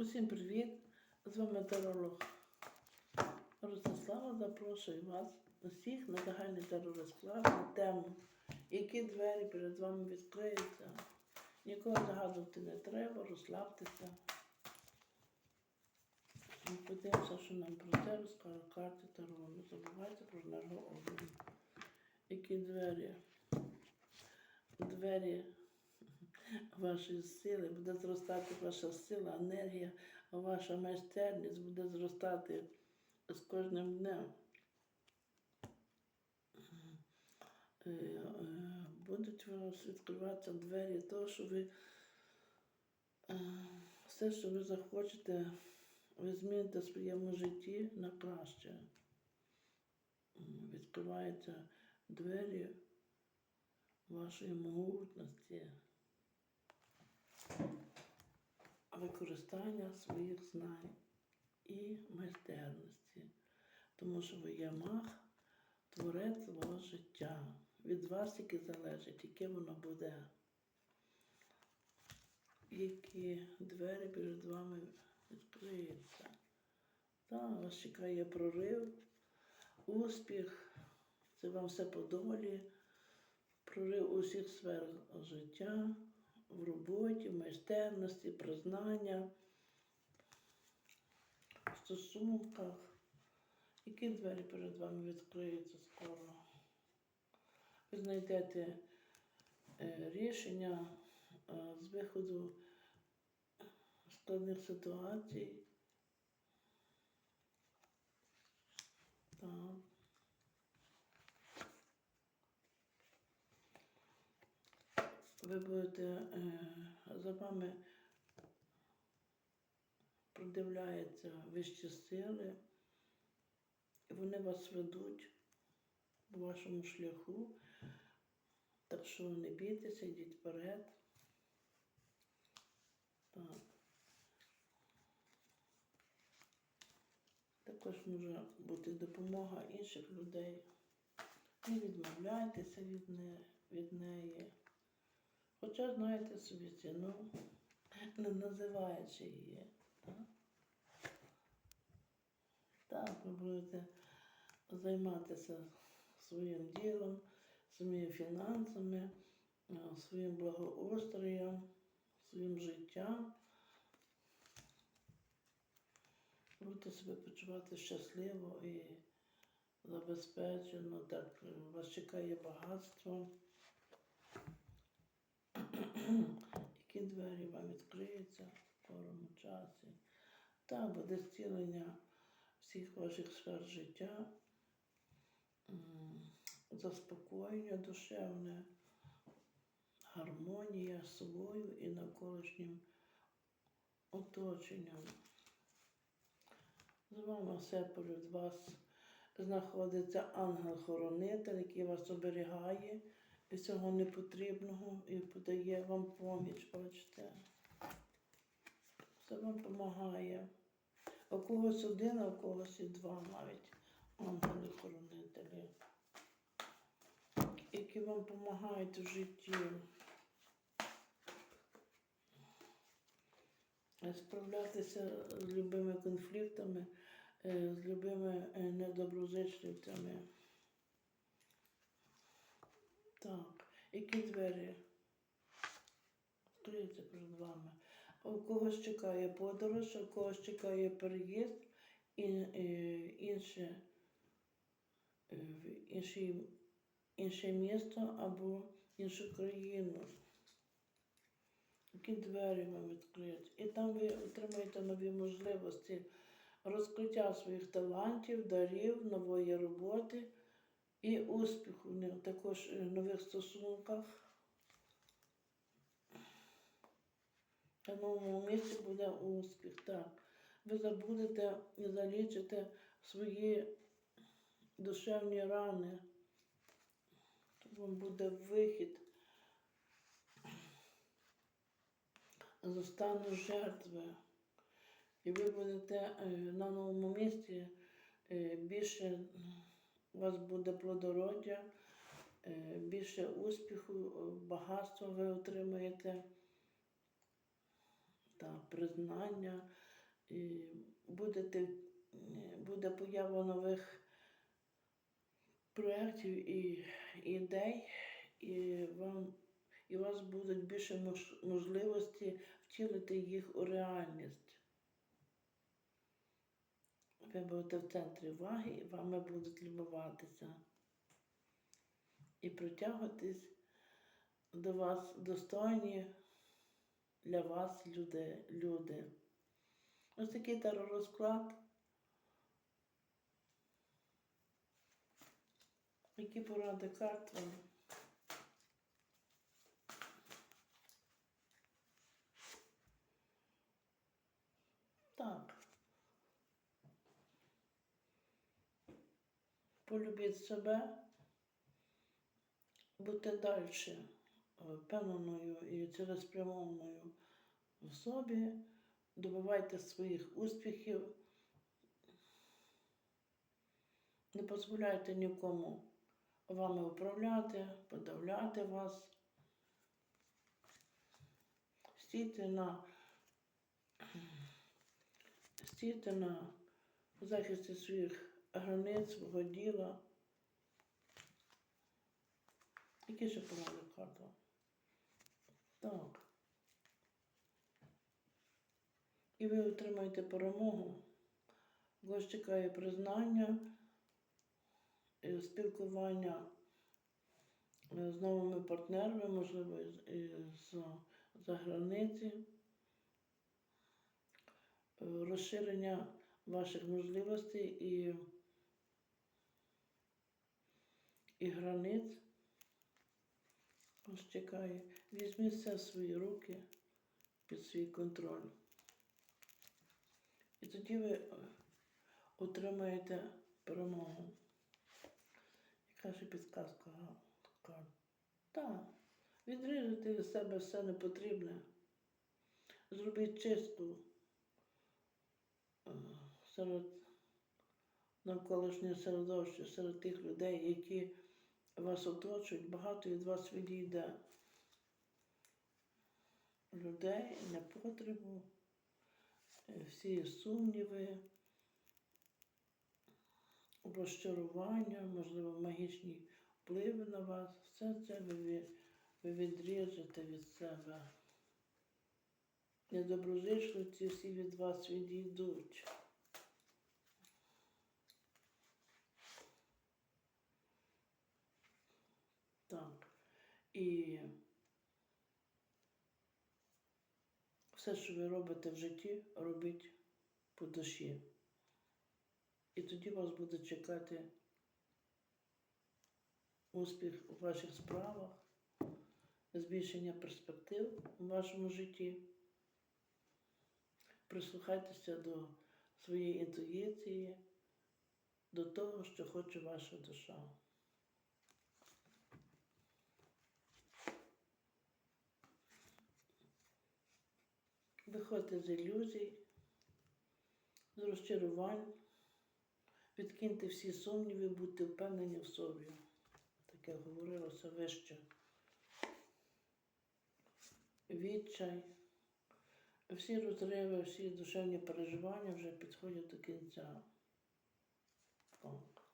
Усім привіт! З вами таролог Ростислава. Запрошую вас усіх на загальний теророзклад на тему, які двері перед вами відкриються. Нікого загадувати не треба, розслабтеся. Ми Подивимося, що нам про це розкаже карти Таро. Не забувайте про енергообмін. Які двері? Двері вашої сили, буде зростати ваша сила, енергія, ваша майстерність буде зростати з кожним днем. Е, е, Будуть вас відкриватися двері того, що ви е, все, що ви захочете, ви зміните в своєму житті на краще. Відкриваються двері вашої могутності використання своїх знань і майстерності, тому що ви є маг, творець свого життя. Від вас тільки залежить, яке воно буде, які двері перед вами відкриються. Так, вас чекає прорив, успіх, це вам все по долі, прорив у всіх сферах життя в роботі, в майстерності, признання, в стосунках. Які двері перед вами відкриються скоро? Ви знайдете е, рішення е, з виходу складних ситуацій. Так. Ви будете е, за вами продивляються вищі сили, і вони вас ведуть по вашому шляху. Так що не бійтеся, йдіть вперед. Так. Також може бути допомога інших людей. Не відмовляйтеся від, не, від неї. Хоча знаєте собі ціну, не називаючи її. Так, ви будете займатися своїм ділом, своїми фінансами, своїм благоустроєм, своїм життям. Будете себе почувати щасливо і забезпечено, так вас чекає багатство. Які двері вам відкриються в скорому часі. Та буде зцілення всіх ваших сфер життя, заспокоєння душевне, гармонія з собою і навколишнім оточенням. З вами все перед вас знаходиться ангел-хоронитель, який вас оберігає від цього непотрібного і подає вам поміч, бачите. Все вам допомагає. У когось один, а у когось і два навіть ангели-хоронителі, які вам допомагають у житті. Справлятися з любими конфліктами, е, з любими е, недоброзичливцями. Так, які двері відкриються перед вами? У когось чекає подорож, у когось чекає переїзд інше, е, в інший, інше місто або іншу країну. Які двері вам відкриють. І там ви отримаєте нові можливості розкриття своїх талантів, дарів, нової роботи і успіху в них, також е, в нових стосунках. На новому місці буде успіх, так. Ви забудете і залічите свої душевні рани. Тут вам буде вихід з стану жертви. І ви будете е, на новому місці е, більше у вас буде плодородя, е, більше успіху, е, багатства ви отримаєте та признання, І будете, е, буде поява нових проєктів і ідей, і вам і у вас будуть більше можливості втілити їх у реальність. Ви будете в центрі уваги і вами будуть любуватися. І притягуватись до вас достойні для вас люди. люди. Ось такий теророзклад. Які поради карт вам? Так. Полюбіть себе, будьте далі впевненою і цілеспрямованою в собі, добивайте своїх успіхів, не дозволяйте нікому вами управляти, подавляти вас. Стійте на, стійте на захисті своїх границь, свого діла. Які ще поради карта? Так. І ви отримаєте перемогу. Вас чекає признання, е, спілкування е, з новими партнерами, можливо, із- із за границі, е, розширення ваших можливостей і, і границь. Вас чекає. Візьміть все в свої руки під свій контроль. І тоді ви е, отримаєте перемогу. Яка ще підказка? Так. Відріжете від себе все непотрібне. Зробіть чистку е, серед навколишнього середовища, серед тих людей, які вас оточують, багато від вас відійде людей, непотребу, е, всі сумніви, розчарування, можливо, магічні впливи на вас. Все це ви відріжете від себе. Недоброзичливці всі від вас відійдуть. Так. І все, що ви робите в житті, робіть по душі. І тоді вас буде чекати успіх у ваших справах, збільшення перспектив у вашому житті. Прислухайтеся до своєї інтуїції, до того, що хоче ваша душа. Виходьте з ілюзій, з розчарувань, відкиньте всі сумніви, будьте впевнені в собі. Таке говорилося вище. Відчай. Всі розриви, всі душевні переживання вже підходять до кінця. Так.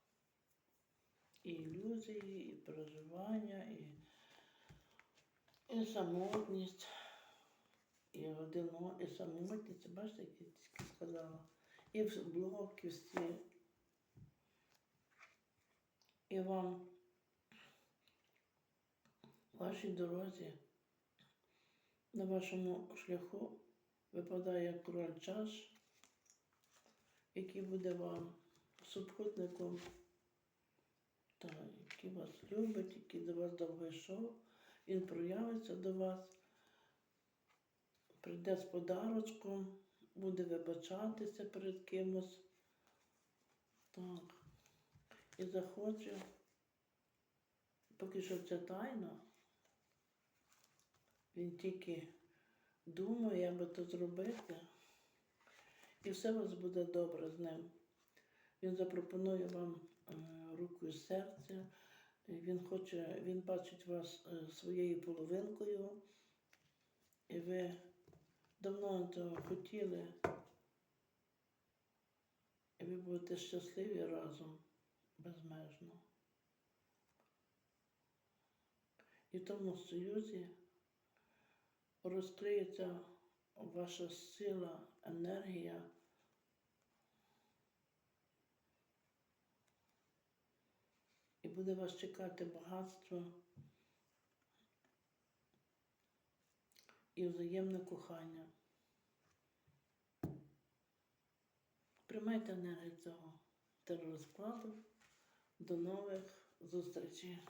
І ілюзії, і переживання, і, і самотність, і одино, і самотність. Бачите, як я тільки сказала. І в блоки. І вам вашій дорозі, на вашому шляху випадає король чаш, який буде вам супутником, та, який вас любить, який до вас довго йшов, він проявиться до вас, прийде з подарочком, буде вибачатися перед кимось. Так. І захоче, поки що це тайна, він тільки думає, як би то зробити, і все у вас буде добре з ним. Він запропонує вам е, руку і серце, він хоче, він бачить вас е, своєю половинкою, і ви давно цього хотіли, І ви будете щасливі разом безмежно. І в тому союзі розкриється ваша сила, енергія. І буде вас чекати багатство і взаємне кохання. Приймайте енергію цього теророзкладу. До нових зустрічей.